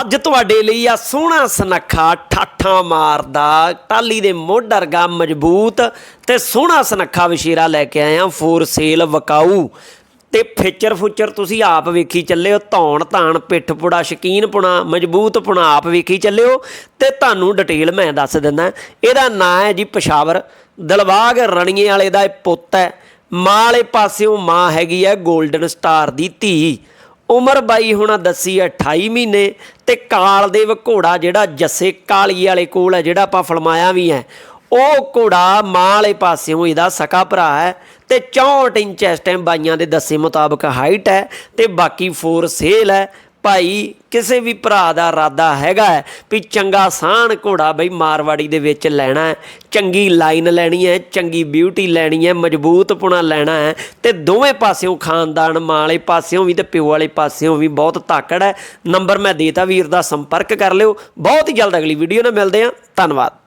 ਅੱਜ ਤੁਹਾਡੇ ਲਈ ਆ ਸੋਹਣਾ ਸੁਨੱਖਾ ਠਾਠਾਂ ਮਾਰਦਾ ਟਾਲੀ ਦੇ ਮੋਢ ਵਰਗਾ ਮਜ਼ਬੂਤ ਤੇ ਸੋਹਣਾ ਸੁਨੱਖਾ ਵਿਸ਼ੇਰਾ ਲੈ ਕੇ ਆਇਆ ਆ ਫੋਰ ਸੇਲ ਵਕਾਊ। ਤੇ ਫੀਚਰ ਫੂਚਰ ਤੁਸੀਂ ਆਪ ਵੇਖੀ ਚੱਲਿਓ ਧੌਣ ਧਾਣ ਪਿੱਠ ਪੁੜਾ ਸ਼ਕੀਨ ਪੁਣਾ ਮਜ਼ਬੂਤ ਪੁਣਾ ਆਪ ਵੇਖੀ ਚੱਲਿਓ। ਤੇ ਤੁਹਾਨੂੰ ਡਿਟੇਲ ਮੈਂ ਦੱਸ ਦਿੰਦਾ, ਇਹਦਾ ਨਾਂ ਹੈ ਜੀ ਪਸ਼ਾਵਰ। ਦਿਲਬਾਗ ਰਣੀਏ ਵਾਲੇ ਦਾ ਇਹ ਪੁੱਤ ਹੈ। ਮਾਂ ਵਾਲੇ ਪਾਸਿਓਂ ਮਾਂ ਹੈਗੀ ਹੈ 골ਡਨ ਸਟਾਰ ਦੀ ਧੀ। ਉਮਰ ਬਾਈ ਹੁਣਾ ਦੱਸੀ ਹੈ 28 ਮਹੀਨੇ ਤੇ ਕਾਲਦੇਵ ਘੋੜਾ ਜਿਹੜਾ ਜੱਸੇ ਕਾਲੀ ਵਾਲੇ ਕੋਲ ਹੈ ਜਿਹੜਾ ਆਪਾਂ ਫਲਮਾਇਆ ਵੀ ਹੈ। ਉਹ ਘੋੜਾ ਮਾਂ ਵਾਲੇ ਪਾਸਿਓਂ ਇਹਦਾ ਸਕਾ ਭਰਾ ਹੈ ਤੇ 64 ਇੰਚ ਇਸ ਟਾਈਮ ਬਾਈਆਂ ਦੇ ਦੱਸੇ ਮੁਤਾਬਕ ਹਾਈਟ ਹੈ ਤੇ ਬਾਕੀ ਫੋਰ ਸੇਲ ਹੈ। ਭਾਈ, ਕਿਸੇ ਵੀ ਭਰਾ ਦਾ ਇਰਾਦਾ ਹੈਗਾ ਵੀ ਚੰਗਾ ਸਾਹਣ ਘੋੜਾ ਬਈ ਮਾਰਵਾੜੀ ਦੇ ਵਿੱਚ ਲੈਣਾ ਹੈ, ਚੰਗੀ ਲਾਈਨ ਲੈਣੀ ਹੈ, ਚੰਗੀ ਬਿਊਟੀ ਲੈਣੀ ਹੈ, ਮਜ਼ਬੂਤਪੁਣਾ ਲੈਣਾ ਹੈ, ਤੇ ਦੋਵੇਂ ਪਾਸਿਓਂ ਖਾਨਦਾਨ ਮਾਂ ਵਾਲੇ ਪਾਸਿਓਂ ਵੀ ਤੇ ਪਿਓ ਵਾਲੇ ਪਾਸਿਓਂ ਵੀ ਬਹੁਤ ਤਾਕੜ ਹੈ। ਨੰਬਰ ਮੈਂ ਦੇਤਾ ਵੀਰ ਦਾ, ਸੰਪਰਕ ਕਰ ਲਿਓ। ਬਹੁਤ ਹੀ ਜਲਦ ਅਗਲੀ ਵੀਡੀਓ ਨਾਲ ਮਿਲਦੇ ਹਾਂ। ਧੰਨਵਾਦ।